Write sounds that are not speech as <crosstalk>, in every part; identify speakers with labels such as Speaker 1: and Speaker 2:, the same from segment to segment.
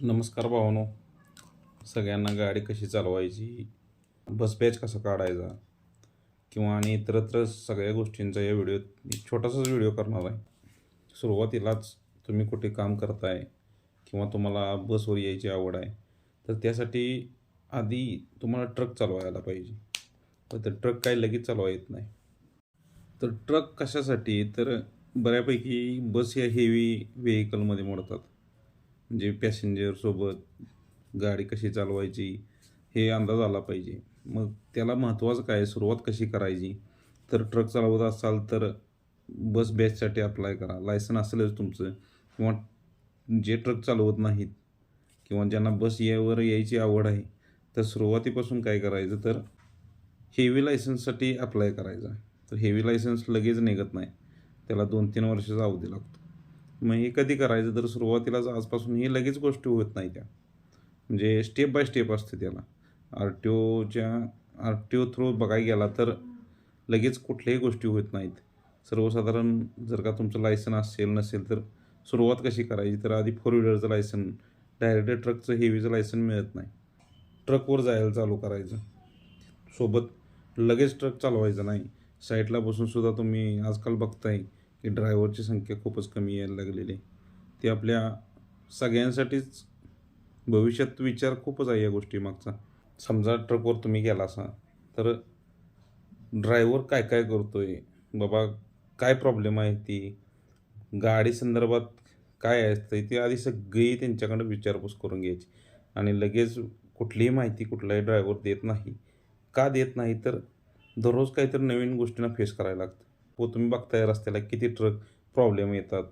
Speaker 1: नमस्कार भावानो. सगळ्यांना गाडी कशी चालवायची? बस बॅच कसा काढायचा? किंवा आणि इतरत्र सगळ्या गोष्टींचा या व्हिडिओत छोटासाच व्हिडिओ करणार आहे. सुरुवातीलाच तुम्ही कुठे काम करताय किंवा तुम्हाला बसवर यायची आवड आहे तर त्यासाठी आधी तुम्हाला ट्रक चालवायला पाहिजे. तर ट्रक काही लगेच चालवा येत नाही. तर ट्रक कशासाठी? तर बऱ्यापैकी बस या हेवी व्हेकलमध्ये मोडतात. म्हणजे पॅसेंजरसोबत गाडी कशी चालवायची हे अंदाज आला पाहिजे. मग त्याला महत्त्वाचं काय? आहे, सुरुवात कशी करायची? तर ट्रक चालवत असाल तर बस बॅचसाठी अप्लाय करा. लायसन असेलच तुमचं. किंवा जे ट्रक चालवत नाहीत किंवा ज्यांना बस यावर यायची आवड आहे तर सुरुवातीपासून काय करायचं? तर हेवी लायसन्ससाठी अप्लाय करायचा. तर हेवी लायसन्स लगेच निघत नाही. त्याला दोन तीन वर्षाचा अवधी लागतो. मग हे कधी करायचं? तर सुरुवातीलाच आजपासून ही लगेच गोष्टी होत नाही त्या. म्हणजे स्टेप बाय स्टेप असते त्याला. आर टी ओच्या आर टी ओ थ्रू बघायला गेला तर लगेच कुठल्याही गोष्टी होत नाहीत. सर्वसाधारण जर का तुमचं लायसन असेल नसेल तर सुरुवात कशी करायची? तर आधी फोर व्हीलरचं लायसन डायरेक्ट ट्रकचं हेवीचं लायसन मिळत नाही. ट्रकवर जायला चालू करायचं. सोबत लगेच ट्रक चालवायचा नाही. साईडला बसून सुद्धा तुम्ही आजकाल बघताय. की ड्रायव्हरची संख्या खूपच कमी यायला लागलेली आहे. ती आपल्या सगळ्यांसाठीच भविष्यात विचार खूपच आहे या गोष्टी मागचा. समजा ट्रकवर तुम्ही गेला असा तर ड्रायव्हर काय काय करतो आहे बाबा काय प्रॉब्लेम आहे ती? गाडी संदर्भात काय असतं ते आधी सगळी त्यांच्याकडे विचारपूस करून घ्यायची. आणि लगेच कुठलीही माहिती कुठलाही ड्रायव्हर देत नाही. का देत नाही? तर दररोज काहीतरी नवीन गोष्टींना फेस करायला लागतं. व तुम्ही बघताय रस्त्याला किती ट्रक प्रॉब्लेम येतात?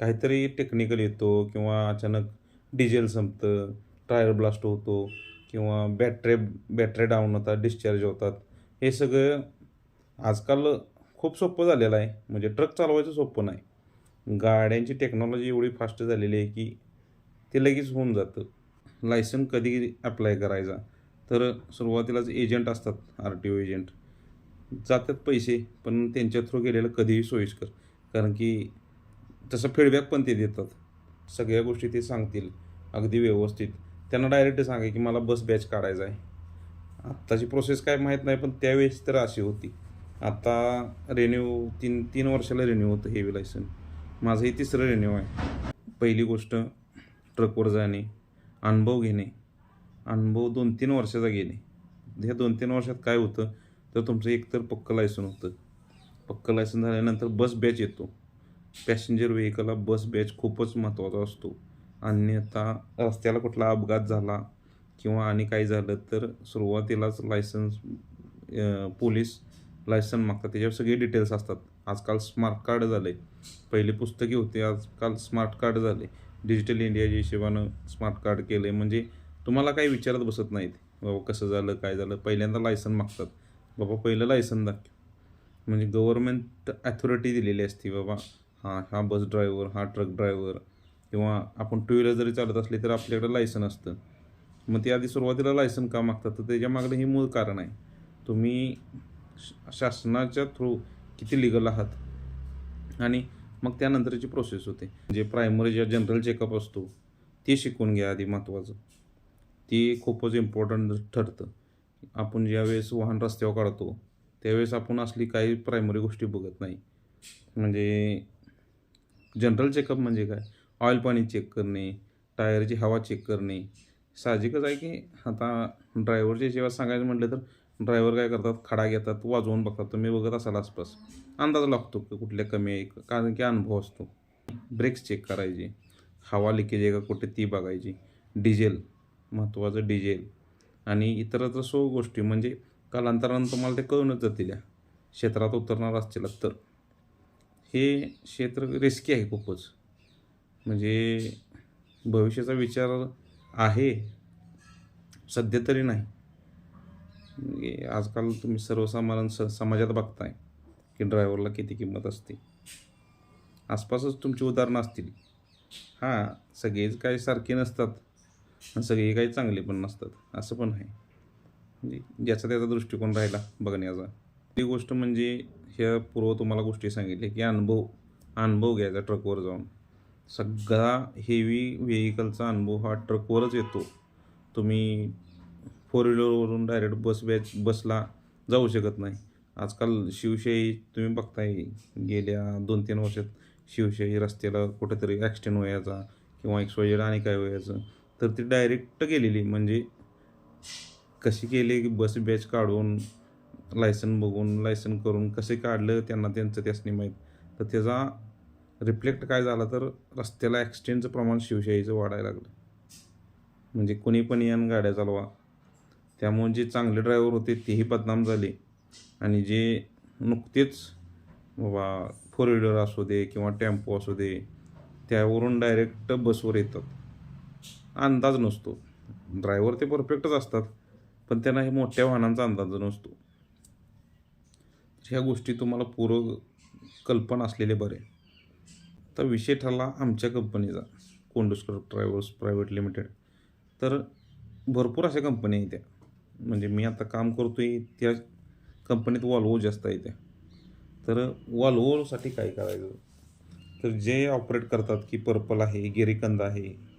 Speaker 1: काहीतरी टेक्निकल येतो किंवा अचानक डिझेल संपतं टायर ब्लास्ट होतो किंवा बॅटरी बॅटरी डाऊन होतात डिस्चार्ज होतात. हे सगळं आजकाल खूप सोपं झालेलं आहे. म्हणजे ट्रक चालवायचं सोपं नाही. गाड्यांची टेक्नॉलॉजी एवढी फास्ट झालेली आहे की ते लगेच होऊन जातं. लायसन कधी अप्लाय करायचा? तर सुरुवातीलाच एजंट असतात आर टी ओ एजंट जातात पैसे पण त्यांच्या थ्रू गेलेलं कधीही सोयीस्कर. कारण की तसं फीडबॅक पण ते देतात. सगळ्या गोष्टी ते सांगतील अगदी व्यवस्थित. त्यांना डायरेक्ट सांगा की मला बस बॅच काढायचा आहे. आत्ताची प्रोसेस काय माहीत नाही पण त्यावेळेस तर अशी होती. आता रेन्यू तीन तीन वर्षाला रेन्यू होतं हेवी लायसन माझंही तिसरं रेन्यू आहे. पहिली गोष्ट ट्रकवर जाणे अनुभव घेणे. अनुभव दोन तीन वर्षाचा घेणे ह्या दोन तीन वर्षात काय होतं तर तुमचं एकतर पक्कं लायसन होतं. पक्कं लायसन झाल्यानंतर बस बॅच येतो. पॅसेंजर व्हेकलला बस बॅच खूपच महत्त्वाचा असतो. अन्यथा रस्त्याला कुठला अपघात झाला किंवा आणि काही झालं तर सुरुवातीलाच लायसन्स पोलीस लायसन मागतात. त्याच्यावर सगळे डिटेल्स असतात. आजकाल स्मार्ट कार्ड झाले. पहिले पुस्तके होते. आजकाल स्मार्ट कार्ड झाले. डिजिटल इंडियाच्या हिशेबानं स्मार्ट कार्ड केलं. आहे म्हणजे तुम्हाला काही विचारत बसत नाहीत. बाबा कसं झालं काय झालं? पहिल्यांदा लायसन मागतात. बाबा पहिलं लायसन दाखव. म्हणजे गव्हर्मेंट ॲथॉरिटी दिलेली असते बाबा. हा हा बस ड्रायव्हर हा ट्रक ड्रायव्हर किंवा आपण टू व्हीलर जरी चालत असले तर आपल्याकडे लायसन असतं. मग ते आधी सुरुवातीला लायसन का मागतात? तर त्याच्या मागलं हे मूळ कारण आहे. तुम्ही शासनाच्या थ्रू किती लिगल आहात? आणि मग त्यानंतरची प्रोसेस होते. म्हणजे जे प्रायमरी ज्या जनरल चेकअप असतो ते शिकून घ्या आधी महत्त्वाचं ते खूपच इम्पॉर्टंट ठरतं. आपण ज्यावेळेस वाहन रस्त्यावर काढतो त्यावेळेस आपण असली काही प्रायमरी गोष्टी बघत नाही. म्हणजे जनरल चेकअप म्हणजे काय? ऑइल पाणी चेक करणे टायरची हवा चेक करणे. साहजिकच आहे की आता ड्रायव्हरच्या जेव्हा सांगायचं म्हटलं तर ड्रायव्हर काय करतात? खडा घेतात वाजवून बघतात. तुम्ही बघत असाल आसपास. अंदाज लागतो की कुठल्या कमी आहे कारण की अनुभव असतो. ब्रेक्स चेक करायचे. हवा लिकेज आहे का कुठे ती बघायची. डिझेल महत्त्वाचं डिझेल आणि इतरत्र सो गोष्टी म्हणजे कालांतरानं तुम्हाला ते कळूनच जातील या. क्षेत्रात उतरणार असतील तर. हे क्षेत्र रिस्की आहे खूपच. म्हणजे भविष्याचा विचार आहे. सध्या तरी नाही. म्हणजे आजकाल तुम्ही सर्वसामान्य स समाजात बघताय की ड्रायव्हरला किती किंमत असते. आसपासच तुमची उदाहरणं असतील. हां सगळेच काही सारखे नसतात. सगळे काही चांगले पण नसतात. असं पण आहे. म्हणजे ज्याचा त्याचा दृष्टिकोन राहिला बघण्याचा. ती गोष्ट म्हणजे ह्या पूर्व तुम्हाला गोष्टी सांगितल्या की अनुभव अनुभव घ्यायचा ट्रकवर जाऊन. सगळा हेवी व्हेकलचा अनुभव हा ट्रकवरच येतो. तुम्ही फोर व्हीलरवरून डायरेक्ट बस बॅच बसला जाऊ शकत नाही. आजकाल शिवशाही तुम्ही बघताय गेल्या दोन तीन वर्षात शिवशाही रस्त्याला कुठेतरी ॲक्सिडेंट व्हायचा किंवा एक्सवायजेड आणि काय व्हायचं. तर ती डायरेक्ट गेलेली. म्हणजे कशी केली की बस बॅच काढून लायसन बघून लायसन करून कसे काढलं त्यांना त्यांचं त्यासनी माहीत. तर त्याचा रिफ्लेक्ट काय झाला तर रस्त्याला ॲक्सिडेंटचं प्रमाण शिवशाहीचं वाढायला लागलं. म्हणजे कोणी पण यान गाड्या चालवा. त्यामुळे जे चांगले ड्रायव्हर होते तेही बदनाम झाले. आणि जे नुकतेच बाबा फोर व्हीलर असू दे किंवा टेम्पो असू दे त्यावरून डायरेक्ट बसवर येतात. अंदाज नसतो. ड्रायव्हर ते परफेक्टच असतात पण त्यांना हे मोठ्या वाहनांचा अंदाज नसतो. ह्या गोष्टी तुम्हाला पूर्व कल्पना असलेले बरे. तर विषय ठरला आमच्या कंपनीचा कोंडुस्कर ट्रॅव्हल्स प्रायव्हेट लिमिटेड तर भरपूर अशा कंपन्या आहेत त्या. म्हणजे मी आता काम करतो आहे त्या कंपनीत वॉल्वो जास्त आहे त्या. तर वॉल्वोसाठी काय करायचं? तर जे ऑपरेट करतात की पर्पल आहे गिरिकंद आहे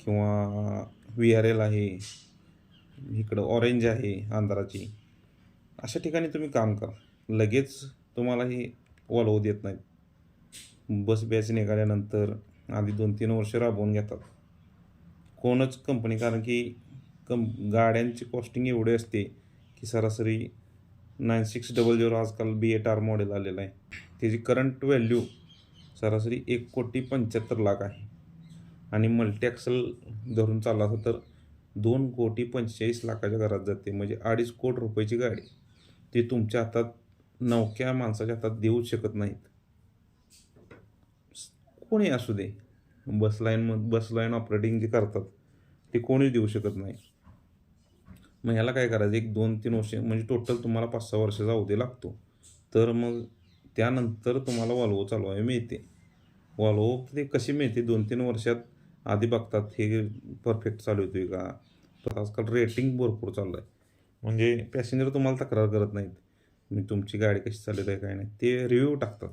Speaker 1: किंवा व्ही आर एल आहे इकडं ऑरेंज आहे आंध्राची अशा ठिकाणी तुम्ही काम करा. लगेच तुम्हाला हे वॉल्वो देत नाहीत. बस बॅच निघाल्यानंतर आधी दोन तीन वर्ष राबवून घेतात. कोणच कंपनी कारण की कं गाड्यांची कॉस्टिंग एवढी असते की सरासरी नाईन सिक्स डबल झिरो आजकाल बी एट आर मॉडेल आलेलं आहे. त्याची करंट व्हॅल्यू सरासरी एक कोटी पंच्याहत्तर लाख आहे. आणि मल्टॅक्सल धरून चालला असं तर दोन कोटी पंचेचाळीस लाखाच्या घरात जाते. म्हणजे अडीच कोटी रुपयाची गाडी. ती तुमच्या हातात नवक्या माणसाच्या हातात देऊच शकत नाहीत. कोणी असू दे. Bus line bus line operating जे करतात ते कोणीच देऊ शकत नाही. मग ह्याला काय करायचं? एक दोन तीन वर्ष म्हणजे टोटल तुम्हाला पाच सहा वर्षाचा अवधी लागतो. तर मग त्यानंतर तुम्हाला वॉल्वो चालवायला मिळते. वॉल्वो ते कशी मिळते? दोन तीन वर्षात आधी बघतात हे परफेक्ट चालू येतोय का? तर आजकाल रेटिंग भरपूर चाललं आहे म्हणजे पॅसेंजर तुम्हाला तक्रार करत नाहीत मी तुमची गाडी कशी चालत आहे काय नाही. ते रिव्ह्यू टाकतात.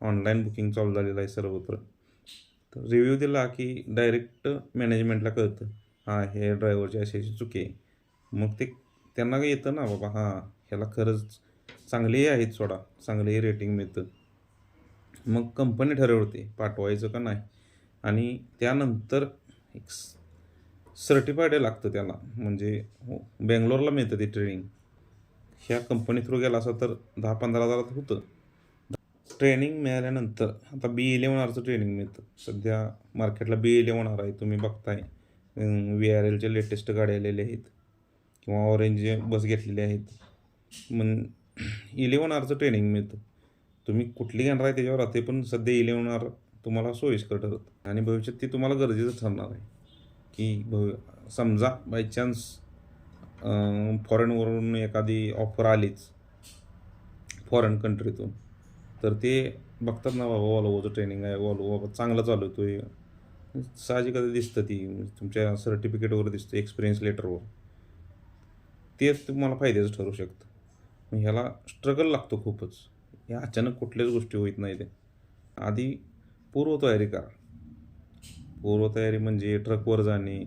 Speaker 1: ऑनलाईन बुकिंग चालू झालेलं आहे सर्वत्र. तर रिव्ह्यू दिला की डायरेक्ट मॅनेजमेंटला कळतं हां हे ड्रायव्हरची अशी अशी चुकी आहे. मग ते त्यांना काही येतं ना बाबा हां ह्याला खरंच चांगलेही आहेत सोडा चांगलेही रेटिंग मिळतं. मग कंपनी ठरवते पाठवायचं का नाही. आणि त्यानंतर एक सर्टिफाईड लागतं त्याला. म्हणजे हो, बेंगलोरला मिळतं ते ट्रेनिंग ह्या कंपनी थ्रू गेला असं तर दहा पंधरा हजारात होतं. ट्रेनिंग मिळाल्यानंतर आता बी इलेवन आरचं ट्रेनिंग मिळतं. सध्या मार्केटला बी इलेवन आर आहे तुम्ही बघताय. व्ही आर एलचे लेटेस्ट गाड्या आलेले आहेत. किंवा ऑरेंज बस घेतलेले आहेत. मग इलेवन आरचं ट्रेनिंग मिळतं. तुम्ही कुठली घेणार आहे त्याच्यावर राहते पण सध्या इलेवन आर तुम्हाला सोयीस्कर ठरत. आणि भविष्यात ती तुम्हाला गरजेचं ठरणार आहे. की भव समजा बाय चान्स फॉरेनवरून एखादी ऑफर आलीच फॉरेन कंट्रीतून तर ते बघतात ना बाबा वॉलोवोचं ट्रेनिंग आहे वॉलो बाबा चांगलं चालवतो आहे साहजिकच दिसतं ती तुमच्या सर्टिफिकेटवर दिसतं एक्सपिरियन्स लेटरवर ते तुम्हाला फायद्याचं ठरू शकतं. मग ह्याला स्ट्रगल लागतो खूपच. या अचानक कुठल्याच गोष्टी होत नाही ते आधी पूर्वतयारी करा. पूर्वतयारी म्हणजे ट्रकवर जाणे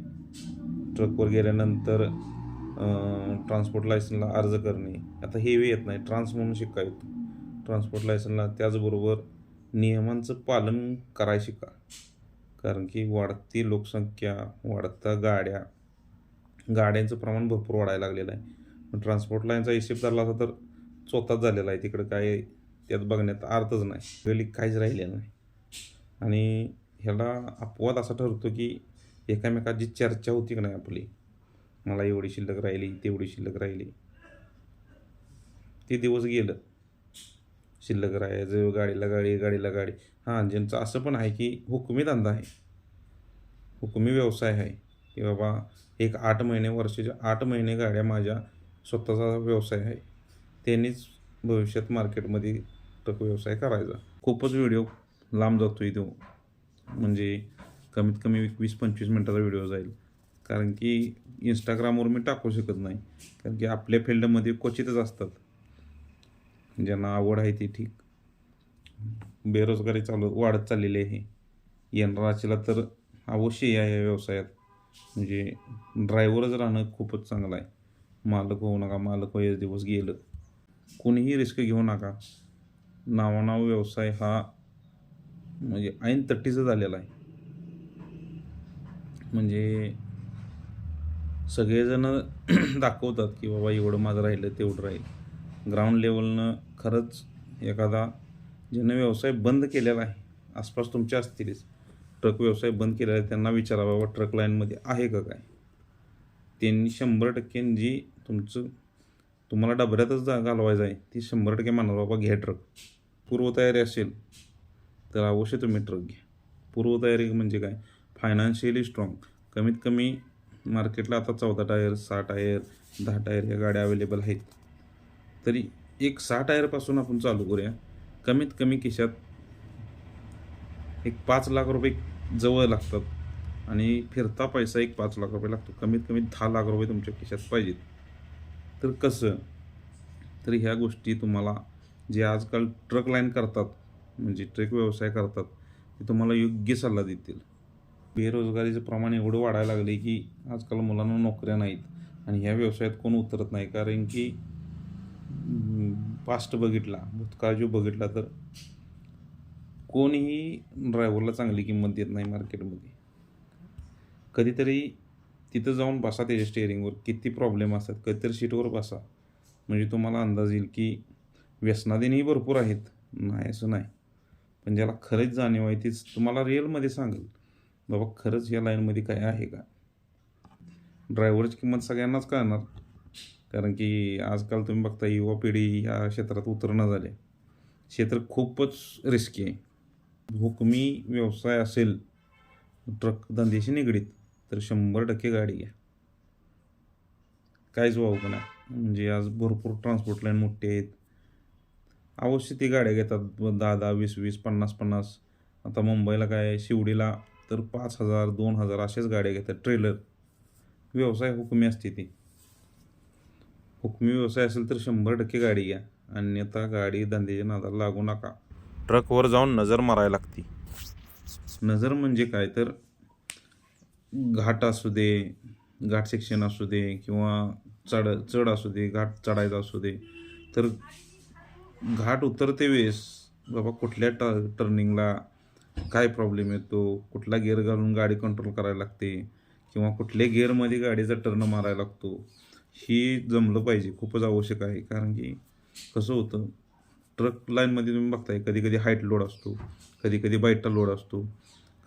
Speaker 1: ट्रकवर गेल्यानंतर ट्रान्सपोर्ट लायसनला अर्ज करणे. आता हेवी येत नाही ट्रान्स म्हणून शिका येतो ट्रान्सपोर्ट लायसनला त्याचबरोबर नियमांचं पालन कराय शिका. कारण की वाढती लोकसंख्या वाढता गाड्या गाड्यांचं प्रमाण भरपूर वाढायला लागलेलं आहे. ट्रान्सपोर्ट लाईनचा हिशेब झाला असता तर स्वतःच झालेला आहे. तिकडं काय त्यात बघण्यात अर्थच नाही. वेळी काहीच राहिलेलं नाही. आणि ह्याला अपवाद असा ठरतो की एकामेकात जी चर्चा होती का नाही आपली मला एवढी शिल्लक राहिली तेवढी शिल्लक राहिली ते दिवस गेलं. शिल्लक राहायचं गाडीला गाडी गाडीला गाडी. हां ज्यांचं असं पण आहे की हुकमी धंदा आहे. हुकमी व्यवसाय आहे. की बाबा एक आठ महिने वर्षाच्या आठ महिने गाड्या माझ्या स्वतःचा व्यवसाय आहे. त्यांनीच भविष्यात मार्केटमध्ये ट्रक व्यवसाय करायचा. खूपच व्हिडिओ लांब जातो आहे तो. म्हणजे कमीत कमी वीस पंचवीस मिनटाचा व्हिडिओ जाईल. कारण की इंस्टाग्रामवर मी टाकू शकत नाही. कारण की आपल्या फील्डमध्ये क्वचितच असतात. ज्यांना आवड आहे ती ठीक. बेरोजगारी चालू वाढत चाललेली आहे. येणार तर अवश्य या या व्यवसायात. म्हणजे ड्रायव्हरच राहणं खूपच चांगलं आहे. मालक होऊ नका मालक वयच दिवस गेलं. कोणीही रिस्क घेऊ नका. नावानाव व्यवसाय हा म्हणजे ऐन तट्टीचं झालेलं आहे. म्हणजे सगळेजण <clears throat> दाखवतात की बाबा एवढं माझं राहिलं तेवढं राहील. ग्राउंड लेवलनं खरंच एखादा ज्यानं व्यवसाय बंद केलेला आहे आसपास तुमच्या असतीलच ट्रक व्यवसाय बंद केलेला आहे त्यांना विचारा बाबा ट्रक लाईनमध्ये आहे का काय? त्यांनी शंभर टक्के जी तुमचं तुम्हाला डबऱ्यातच जा घालवायचं आहे ती शंभर टक्के म्हणणार बाबा घ्या ट्रक. पूर्वतयारी असेल तर अवश्य तुम्ही ट्रक घ्या. पूर्वतयारी म्हणजे काय? फायनान्शियली स्ट्रॉंग कमीत कमी मार्केटला आता चौदा टायर सहा टायर दहा टायर ह्या गाड्या अवेलेबल आहेत. तरी एक सहा टायरपासून आपण चालू करूया. कमीत कमी खिशात एक पाच लाख रुपये जवळ लागतात आणि फिरता पैसा एक पाच लाख रुपये लागतो. कमीत कमी दहा लाख रुपये तुमच्या खिशात पाहिजेत. तर कसं? तर ह्या गोष्टी तुम्हाला जे आजकाल ट्रक लाईन करतात म्हणजे ट्रेक व्यवसाय करतात ते तुम्हाला योग्य सल्ला देतील. बेरोजगारीचं प्रमाण एवढं वाढायला लागले की आजकाल मुलांना नोकऱ्या नाहीत आणि ह्या व्यवसायात कोण उतरत नाही. कारण की पास्ट बघितला भूतकाळ जो बघितला तर कोणीही ड्रायव्हरला चांगली किंमत देत नाही मार्केटमध्ये कधीतरी तिथं जाऊन बसा त्याच्या स्टेअरिंगवर किती प्रॉब्लेम असतात कधीतरी सीटवर बसा. म्हणजे तुम्हाला अंदाज येईल की व्यसनाधीनही भरपूर आहेत. नाही असं नाही. पण ज्याला खरंच जाणीव आहे तीच तुम्हाला रिअलमध्ये सांगेल. बाबा खरंच या लाईनमध्ये काय आहे का? ड्रायव्हरची किंमत सगळ्यांनाच कळणार. कारण की आजकाल तुम्ही बघता युवा पिढी या क्षेत्रात उतरणं झाले क्षेत्र खूपच रिस्की आहे. हुकमी व्यवसाय असेल ट्रक धंद्याशी निगडीत तर शंभर टक्के गाडी घ्या. काहीच वाहू पण आहे म्हणजे आज भरपूर ट्रान्सपोर्ट लाईन मोठी आहेत. अवश्य ती गाड्या घेतात. दहा दहा वीस वीस पन्नास पन्नास आता मुंबईला काय शिवडीला तर पाच हजार दोन हजार अशाच गाड्या घेतात. ट्रेलर. व्यवसाय हुकमी असते ती. हुकमी व्यवसाय असेल तर शंभर टक्के गाडी घ्या. अन्यथा गाडी धंद्याच्या नादाला लागू नका. ट्रकवर जाऊन नजर मारायला लागती. नजर म्हणजे काय? तर घाट असू दे घाट सेक्शन असू दे किंवा चढ चढ असू दे घाट चढायचा असू दे तर घाट उतरते वेळेस बाबा कुठल्या ट टर्निंगला काय प्रॉब्लेम येतो? कुठला गिअर घालून गाडी कंट्रोल करायला लागते? किंवा कुठल्या गिअरमध्ये गाडीचा टर्न मारायला लागतो? ही जमलं पाहिजे खूपच आवश्यक आहे. कारण की कसं होतं ट्रक लाईनमध्ये तुम्ही बघताय कधी कधी हाईट लोड असतो कधी कधी बाईटा लोड असतो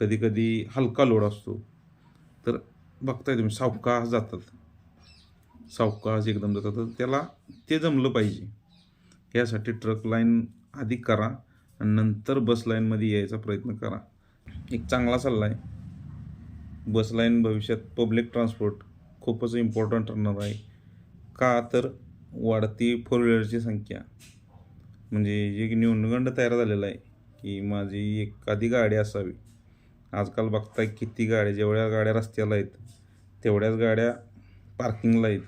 Speaker 1: कधी कधी हलका लोड असतो. तर बघताय तुम्ही सावकाश जातात. सावकाश एकदम जातात. तर त्याला ते जमलं पाहिजे. यासाठी ट्रक लाईन आधी करा आणि नंतर बस लाईनमध्ये यायचा प्रयत्न करा. एक चांगला सल्ला आहे. बस लाईन भविष्यात पब्लिक ट्रान्सपोर्ट खूपच इम्पॉर्टंट ठरणार आहे. का तर वाढती फोर व्हीलरची संख्या. म्हणजे जे न्यूनगंड तयार झालेला आहे की माझी एखादी गाडी असावी. आजकाल बघताय किती गाड्या जेवढ्या गाड्या रस्त्याला आहेत तेवढ्याच गाड्या पार्किंगला आहेत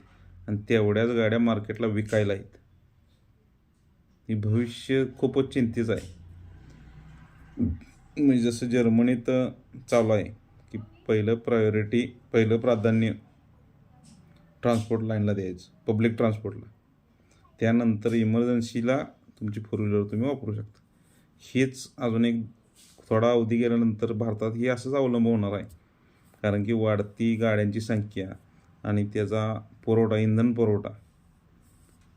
Speaker 1: आणि तेवढ्याच गाड्या मार्केटला विकायला आहेत. ही भविष्य खूपच चिंतेचं आहे. म्हणजे जसं जर्मनीत चालू आहे की पहिलं प्रायोरिटी पहिलं प्राधान्य ट्रान्सपोर्ट लाईनला द्यायचं पब्लिक ट्रान्सपोर्टला त्यानंतर इमर्जन्सीला तुमची फोर व्हीलर तुम्ही वापरू शकता. हेच अजून एक थोडा अवधी गेल्यानंतर भारतात हे असंच अवलंब होणार आहे. कारण की वाढती गाड्यांची संख्या आणि त्याचा पुरवठा इंधन पुरवठा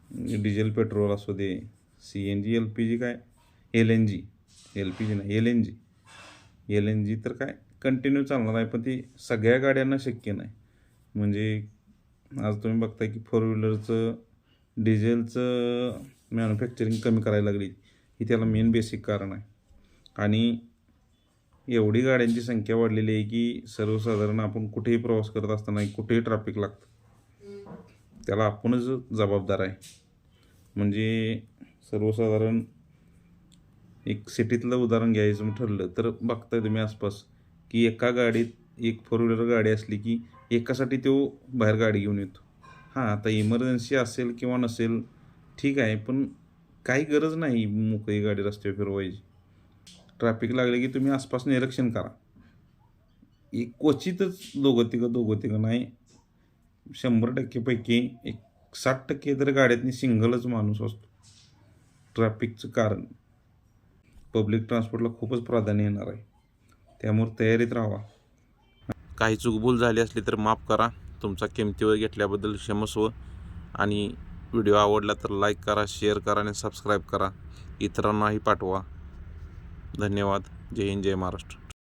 Speaker 1: म्हणजे डिझेल पेट्रोल असू दे C N G L P G काय? L N G L P G नाही L N G L N G तर काय? कंटिन्यू चालणार आहे पण ती सगळ्या गाड्यांना शक्य नाही. म्हणजे आज तुम्ही बघताय की फोर व्हीलरचं डिझेलचं मॅन्युफॅक्चरिंग कमी करायला लागली. ही त्याला मेन बेसिक कारण आहे. आणि एवढी गाड्यांची संख्या वाढलेली आहे की सर्वसाधारण आपण कुठेही प्रवास करत असताना कुठेही ट्रॅफिक लागतं. त्याला आपणच जबाबदार आहे. म्हणजे सर्वसाधारण एक सिटीतलं उदाहरण घ्यायचं ठरलं तर बघताय तुम्ही आसपास की एका गाडीत एक फोर व्हीलर गाडी असली की एकासाठी तो बाहेर गाडी घेऊन येतो. हां आता इमर्जन्सी असेल किंवा नसेल ठीक आहे पण काही गरज नाही मोकळी गाडी रस्त्यावर फिरवायची. ट्रॅफिक लागले की तुम्ही आसपास निरीक्षण करा. एक क्वचितच दोघं तिघं दोघं तिघं नाही शंभर टक्केपैकी एक साठ टक्के तर गाड्यातनी सिंगलच माणूस असतो. ट्रॅफिकचं कारण. पब्लिक ट्रान्सपोर्टला खूपच प्राधान्य येणार आहे. त्यामुळे तयारीत राहा काही चुकबूल झाली असली तर माफ करा. तुमचा किमती वेळ घेतल्याबद्दल क्षमस्व आणि व्हिडिओ आवडला तर लाईक करा शेअर करा आणि सबस्क्राईब करा. इतरांनाही पाठवा. धन्यवाद. जय हिंद जय महाराष्ट्र.